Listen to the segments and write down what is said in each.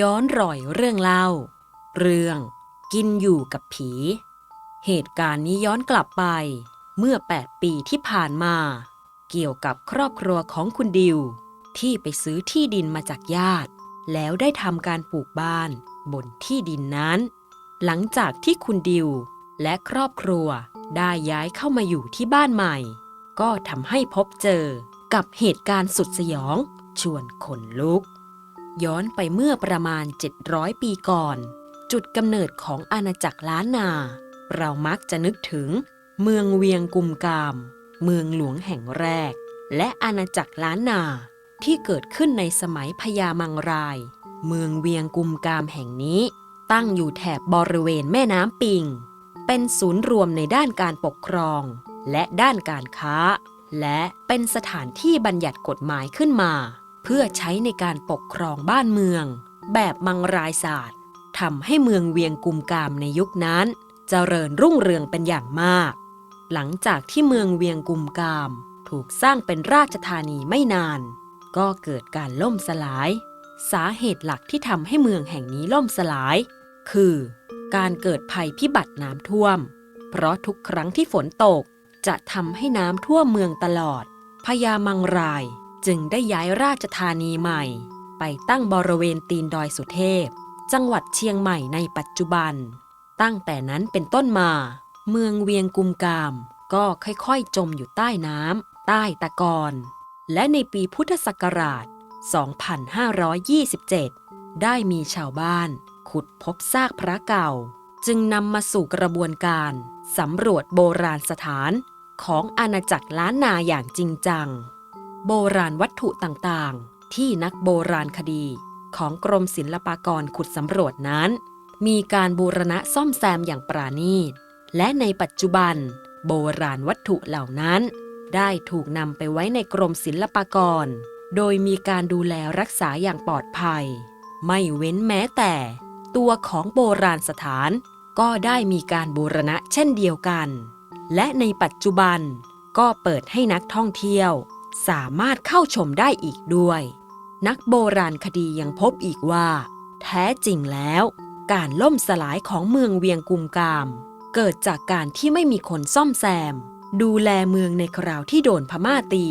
ย้อนรอยเรื่องเล่า เรื่องกินอยู่กับผี เหตุการณ์นี้ย้อนกลับไป เมื่อ 8 ปีที่ผ่านมา เกี่ยวกับครอบครัวของคุณดิว ที่ไปซื้อที่ดินมาจากญาติ แล้วได้ทำการปลูกบ้านบนที่ดินนั้น หลังจากที่คุณดิว และครอบครัวได้ย้ายเข้ามาอยู่ที่บ้านใหม่ ก็ทำให้พบเจอกับเหตุการณ์สุดสยองชวนขนลุก ย้อนไปเมื่อประมาณ 700 ปีก่อน จุดกำเนิดของอาณาจักรล้านนา เรามักจะนึกถึง เมืองเวียงกุมกาม เมืองหลวงแห่งแรก และอาณาจักรล้านนาที่เกิดขึ้นในสมัยพญามังราย เมืองเวียงกุมกามแห่งนี้ ตั้งอยู่แถบบริเวณแม่น้ำปิง เป็นศูนย์รวมในด้านการปกครอง และด้านการค้า และเป็นสถานที่บัญญัติกฎหมายขึ้นมา เพื่อใช้ในการปกครองบ้านเมือง แบบมังรายศาสตร์ทำให้เมืองเวียงกุมกามในยุคนั้นเจริญรุ่งเรืองเป็นอย่างมาก หลังจากที่เมืองเวียงกุมกาม ถูกสร้างเป็นราชธานีไม่นาน ก็เกิดการล่มสลาย สาเหตุหลักที่ทำให้เมืองแห่งนี้ล่มสลาย คือ การเกิดภัยพิบัติน้ำท่วม เพราะทุกครั้งที่ฝนตกจะทำให้น้ำท่วมเมืองตลอดพญามังราย จึงได้ย้ายราชธานีใหม่ ไปตั้งบริเวณตีนดอยสุเทพ จังหวัดเชียงใหม่ในปัจจุบัน ตั้งแต่นั้นเป็นต้นมา เมืองเวียงกุมกาม ก็ค่อยๆ จมอยู่ใต้น้ำใต้ตะกอนและในปีพุทธศักราช 2527 ได้มีชาวบ้านขุดพบซากพระเก่า จึงนำมาสู่กระบวนการสำรวจโบราณสถานของอาณาจักรล้านนาอย่างจริงจัง โบราณวัตถุต่างๆ ที่นักโบราณคดีของกรมศิลปากรขุดสำรวจนั้น มีการบูรณะซ่อมแซมอย่างปราณีต และในปัจจุบัน โบราณวัตถุเหล่านั้น ได้ถูกนำไปไว้ในกรมศิลปากร โดยมีการดูแลรักษาอย่างปลอดภัย ไม่เว้นแม้แต่ ตัวของโบราณสถาน ก็ได้มีการบูรณะเช่นเดียวกัน และในปัจจุบันก็เปิดให้นักท่องเที่ยว สามารถเข้าชมได้อีกด้วย นักโบราณคดียังพบอีกว่า แท้จริงแล้ว การล่มสลายของเมืองเวียงกุมกาม เกิดจากการที่ไม่มีคนซ่อมแซม ดูแลเมืองในคราวที่โดนพม่าตี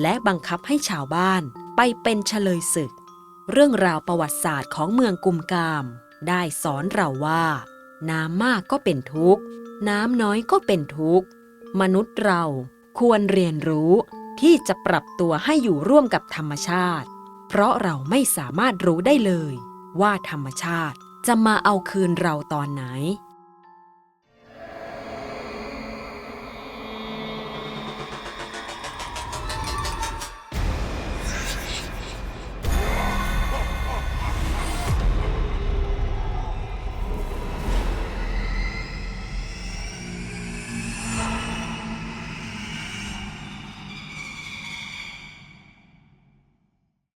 และบังคับให้ชาวบ้านไปเป็นเฉลยศึก เรื่องราวประวัติศาสตร์ของเมืองกุมกาม ได้สอนเราว่า น้ำมากก็เป็นทุกข์ น้ำน้อยก็เป็นทุกข์ มนุษย์เราควรเรียนรู้ ที่จะปรับตัวให้อยู่ร่วมกับธรรมชาติ เพราะเราไม่สามารถรู้ได้เลย ว่าธรรมชาติจะมาเอาคืนเราตอนไหน